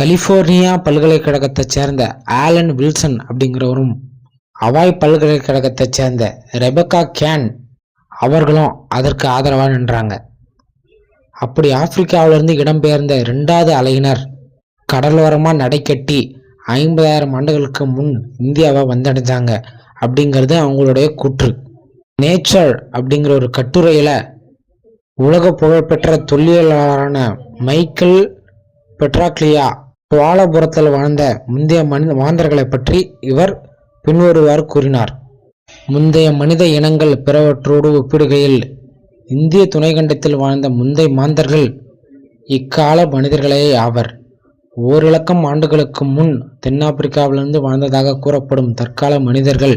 California பல்கலைக்கழகத்தைச் சேர்ந்த Alan Wilson அப்படிங்கிறவரும் அவாய் பல்கலைக்கழகத்தைச் சேர்ந்த Rebecca can அவர்களும் அதற்கு ஆதரவாக நின்றாங்க. அப்படி ஆப்பிரிக்காவிலிருந்து இடம்பெயர்ந்த ரெண்டாவது அலையினர் கடலோரமாக நடைக்கட்டி ஐம்பதாயிரம் ஆண்டுகளுக்கு முன் இந்தியாவை வந்தடைஞ்சாங்க அப்படிங்கிறது அவங்களுடைய கூற்று. நேச்சர் அப்படிங்கிற ஒரு கட்டுரையில் உலக புகழ்பெற்ற தொல்லியலாளரான மைக்கேல் பெட்ராக்லியா சோழபுரத்தில் வாழ்ந்த முந்தைய மனித மாந்தர்களை பற்றி இவர் பின்வருவாறு கூறினார். முந்தைய மனித இனங்கள் பிறவற்றோடு ஒப்பிடுகையில் இந்திய துணைக்கண்டத்தில் வாழ்ந்த முந்தைய மாந்தர்கள் இக்கால மனிதர்களே ஆவர். ஓரிலக்கம் ஆண்டுகளுக்கு முன் தென்னாப்பிரிக்காவிலிருந்து வாழ்ந்ததாக கூறப்படும் தற்கால மனிதர்கள்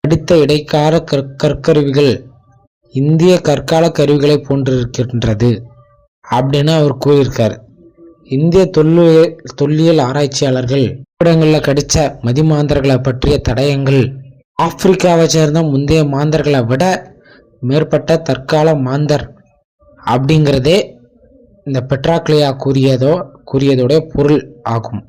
படித்த இடைக்கால கற்கருவிகள் இந்திய கற்கால கருவிகளை போன்றிருக்கின்றது அப்படின்னு அவர் கூறியிருக்கார். இந்திய தொல்லியல் தொல்லியல் ஆராய்ச்சியாளர்கள் இடங்களில் கடித்த மதிமாந்தர்களை பற்றிய தடயங்கள். ஆப்பிரிக்காவை சேர்ந்த முந்தைய மாந்தர்களை விட மேற்பட்ட தற்கால மாந்தர் அப்படிங்கிறதே இந்த பெட்ராக்லியா கூறியதோ கூறியதோடைய பொருள் ஆகும்.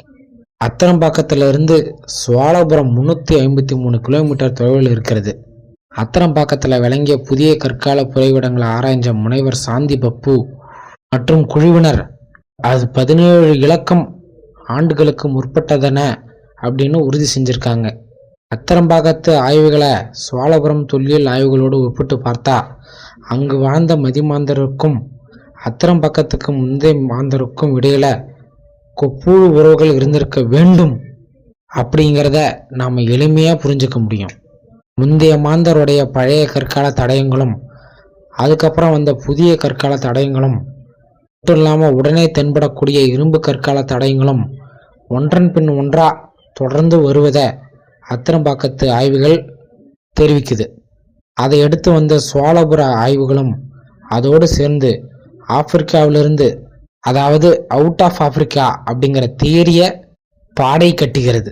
அத்தரம்பாக்கத்திலிருந்து சுவாலபுரம் முந்நூற்றி ஐம்பத்தி மூணு கிலோமீட்டர் தொலைவில் இருக்கிறது. அத்தரம்பாக்கத்தில் விளங்கிய புதிய கற்கால புறைவிடங்களை ஆராய்ஞ்ச முனைவர் சாந்தி பப்பு மற்றும் குழுவினர் அது பதினேழு இலக்கம் ஆண்டுகளுக்கு முற்பட்டதென அப்படின்னு உறுதி செஞ்சுருக்காங்க. அத்தரம்பாக்கத்து ஆய்வுகளை சோழபுரம் தொல்லியல் ஆய்வுகளோடு ஒப்பிட்டு பார்த்தா அங்கு வாழ்ந்த மதிமாந்தருக்கும் அத்தரம்பாக்கத்துக்கு முந்தைய மாந்தருக்கும் இடையில கொப்பூழு உறவுகள் இருந்திருக்க வேண்டும் அப்படிங்கிறத நாம் எளிமையாக புரிஞ்சுக்க முடியும். முந்தைய மாந்தருடைய பழைய கற்கால தடயங்களும் அதுக்கப்புறம் வந்த புதிய கற்கால தடயங்களும் மட்டும் இல்லாமல் உடனே தென்படக்கூடிய இரும்பு கற்கால தடயங்களும் ஒன்றன் பின் ஒன்றா தொடர்ந்து வருவதை அத்திரம்பாக்கத்து ஆய்வுகள் தெரிவிக்குது. அதை எடுத்து வந்த சோழபுர ஆய்வுகளும் அதோடு சேர்ந்து ஆப்பிரிக்காவிலிருந்து அதாவது அவுட் ஆஃப் ஆப்பிரிக்கா அப்படிங்கிற தியரியை பாடை கட்டுகிறது.